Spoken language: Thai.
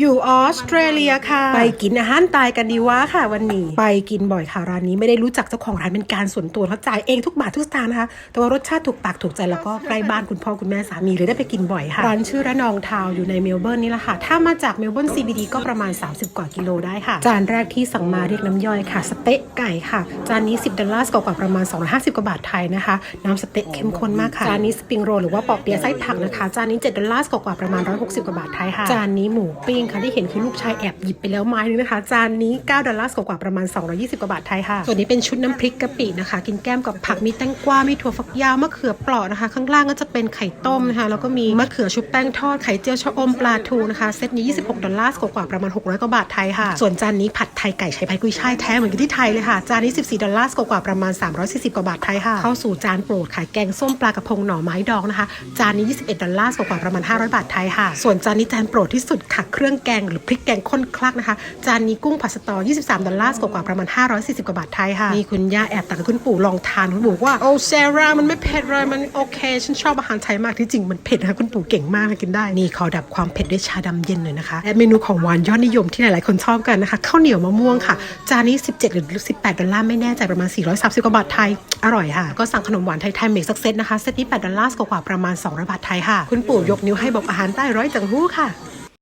อยู่ออสเตรเลียค่ะ ไปกินอาหารตายกันดีวะค่ะวันนี้ ไปกินบ่อยค่ะร้านนี้ไม่ได้รู้จักเจ้าของร้านเป็นการส่วนตัวเขาจ่ายเองทุกบาททุกสตางค์นะคะ แต่ว่ารสชาติถูกปากถูกใจแล้วก็ใกล้บ้านคุณพ่อคุณแม่สามีเลยได้ไปกินบ่อยค่ะ ร้านชื่อระนองทาวน์อยู่ในเมลเบิร์นนี่แหละค่ะ ถ้ามาจากเมลเบิร์น CBD ก็ประมาณ 30 กว่ากิโลได้ค่ะ จานแรกที่สั่งมาเรียกน้ำย่อยค่ะ สเต๊ะไก่ค่ะ จานนี้ 10ดอลลาร์กว่าๆประมาณ 250 กว่าบาทไทยนะคะ น้ำสเต๊ะเข้มข้นมากค่ะ จานนี้สปริงโรลหรือว่าปอเปี๊ยะไส้ผักนะคะ จานนี้7ดอลลาร์กว่าๆประมาณ 160 กว่าบาทไทยค่ะ จานนี้หมูปิ้งค่ะที่เห็นคือลูกชายแอบหยิบไปแล้วไม้นึงนะคะ จานนี้ 9 ดอลลาร์กว่าประมาณ 220 กว่าบาทไทยค่ะ ส่วนนี้เป็นชุดน้ำพริกกะปินะคะ กินแก้มกับผักมีแตงกวา มีถั่วฝักยาวมะเขือเปราะนะคะ ข้างล่างก็จะเป็นไข่ต้มนะคะ แล้วก็มีมะเขือชุบแป้งทอดไข่เจียวชะอมปลาทูนะคะเซตนี้ 26 ดอลลาร์กว่าประมาณ 600 กว่าบาทไทยค่ะ ส่วนจานนี้ผัดไทยไก่ใช้ไผ่กุยช่ายแท้เหมือนกับที่ไทยเลยค่ะจานนี้ 14 ดอลลาร์กว่าประมาณ 340 กว่าบาทไทยค่ะเข้าสู่จานโปรดค่ะแกงส้มปลากระพงหน่อไม้ดองนะคะจานนี้ 21 ดอลลาร์กว่าประมาณ 500 บาทไทยค่ะ ส่วนจานนี้จานโปรดที่สุดค่ะเครื่องแกงหรือพริกแกงข้นคลักนะคะ จานนี้กุ้งผัดสตอ 23 ดอลลาร์กว่าๆประมาณ 540 กว่าบาทไทยค่ะนี่คุณย่าแอบตักให้คุณปู่ลองทานคุณปู่บอกว่าโอ้เซรามันไม่เผ็ดเลยมันโอเค ฉันชอบอาหารไทยมากที่จริงมันเผ็ดนะคะคุณปู่เก่งมากเลยกินได้นี่ขอดับความเผ็ดด้วยชาดำเย็นหน่อยนะคะและเมนูของหวานยอดนิยมที่หลายๆคนชอบกันนะคะข้าวเหนียวมะม่วงค่ะ จานนี้ 17 หรือ 18 ดอลลาร์ไม่แน่ใจประมาณ 430 กว่าบาทไทยอร่อยค่ะ ก็สั่งขนมหวานไทยๆเมกสักเซตนะคะเซตนี้8ดอลลาร์กว่าๆประมาณ200บาทไทยค่ะ คุณปู่ยกนิ้วให้บอกอาหารใต้ร้อยจังหู้ค่ะ